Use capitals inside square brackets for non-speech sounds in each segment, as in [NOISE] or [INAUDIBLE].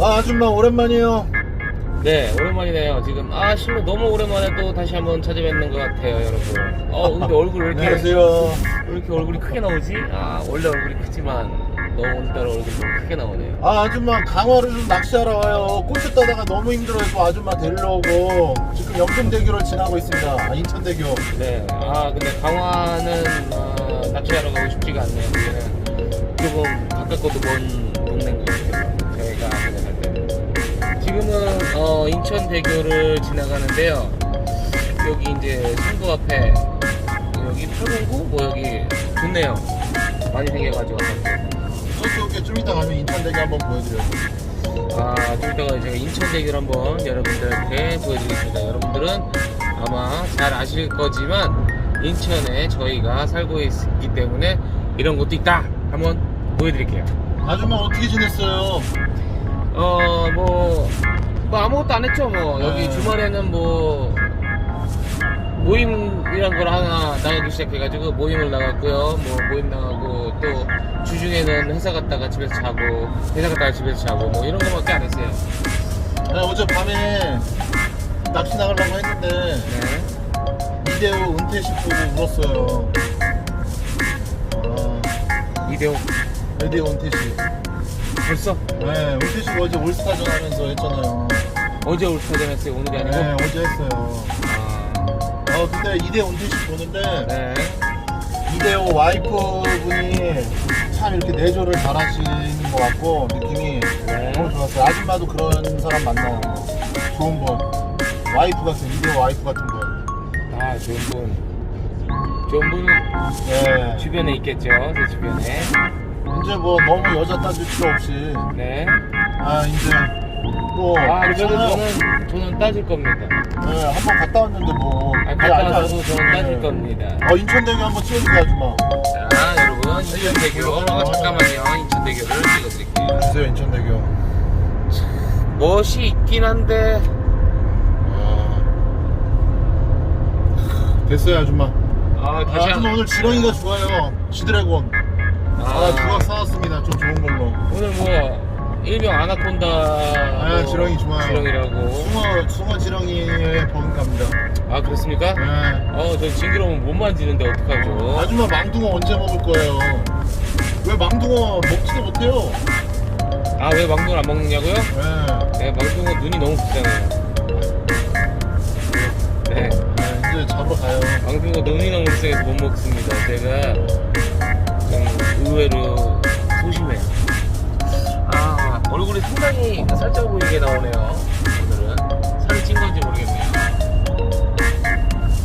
아 아줌마 오랜만이에요. 네, 오랜만이네요. 지금 아 실로 너무 오랜만에 또 다시 한번 찾아뵙는 것 같아요, 여러분. 어, [LAUGHS] 근데 얼굴 왜 이렇게 안녕하세요. 왜 이렇게 얼굴이 크게 나오지? 아 원래 얼굴이 크지만 너무 오늘따라 얼굴이 좀 크게 나오네요. 아 아줌마 강화를 좀 낚시하러 와요. 꼬치 따다가 너무 힘들어서 아줌마 데리러 오고 지금 영동대교를 지나고 있습니다. 아, 인천대교. 네, 아 근데 강화는 어, 낚시하러 가고 싶지가 않네요. 여기는 조금 가깝고도 먼 동네인 것 같아요. 인천대교를 지나가는데요. 여기 이제 송도 앞에 여기 팔공구 뭐 여기 좋네요. 많이 생겨가지고 저기 올게 좀 이따 가면 인천대교 한번 보여드려요. 아, 좀 이따가 제가 인천대교를 한번 여러분들한테 보여드리겠습니다. 여러분들은 아마 잘 아실 거지만 인천에 저희가 살고 있기 때문에 이런 것도 있다. 한번 보여드릴게요. 아줌마 어떻게 지냈어요? 어, 뭐, 뭐 아무것도 안 했죠. 뭐 여기 네. 주말에는 뭐 모임이란 걸 하나 나가기 시작해가지고 모임을 나갔고요. 뭐 모임 나가고 또 주중에는 회사 갔다가 집에서 자고 회사 갔다가 집에서 자고 뭐 이런 거밖에 안 했어요. 네, 어제 밤에 낚시 나가려고 했는데 네. 이대호 은퇴식 보고 울었어요. 아, 이대호 이대호 은퇴식. 벌써 네, 은퇴식 어제 올스타전 하면서 했잖아요. 어제 올스타전 했어요 오늘이 아니고 네, 어제 했어요. 아, 어, 근데 이대호 은퇴식 보는데 네. 이대호 와이프분이 참 이렇게 내조를 잘하시는 것 같고 느낌이 네. 너무 좋았어요. 아줌마도 그런 사람 만나요. 좋은 분. 와이프 같은 이대호 와이프 같은 분. 아 좋은 분 좋은 분은 네. 주변에 있겠죠 제 주변에 이제 뭐 너무 여자 따질 필요 없이 네. 아 이제 뭐 아 그래도 괜찮아요. 저는 저는 따질 겁니다 네, 한번 갔다 왔는데 뭐 아, 갔다 아니라- 와도 저는 따질 네. 겁니다 어 인천대교 한번 찍어주세요 아줌마. 자 여러분 인천대교 어, 잠깐만요 인천대교를 찍어드릴게요 주세요 인천대교. 멋이 있긴 한데 아. 됐어요 아줌마. 아 아, 다시 아줌마 한 오늘 지렁이가 좋아요. 지드래곤. 아, 조각 사왔습니다. 좀 좋은 걸로. 오늘 뭐 일명 아나콘다 아, 지렁이 좋아요. 지렁이라고 숭어, 숭어 지렁이의 버금갑니다. 아 그렇습니까? 네. 어저 징그러우면 못 만지는데 어떡하죠 아줌마 망둥어 언제 먹을 거예요? 왜 망둥어 먹지도 못해요? 아 왜 망둥어 안 먹느냐고요? 네. 네 망둥어 눈이 너무 불쌍해요 네 네, 이제 잡으러 가요. 망둥어 눈이 너무 불쌍해서 못 먹습니다 제가 좀 의외로 소심해요. 아 얼굴이 상당히 살짝 보이게 나오네요 오늘은. 살이 찐 건지 모르겠네요.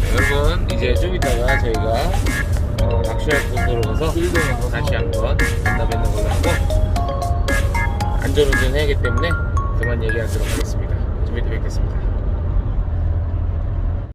네, 여러분 이제 좀 이따가 저희가 어, 낚시할 곳으로 가서 가서. 다시 한번 만나 뵙는 걸로 하고 안전운전 해야기 때문에 그만 얘기하도록 하겠습니다. 좀 이따 뵙겠습니다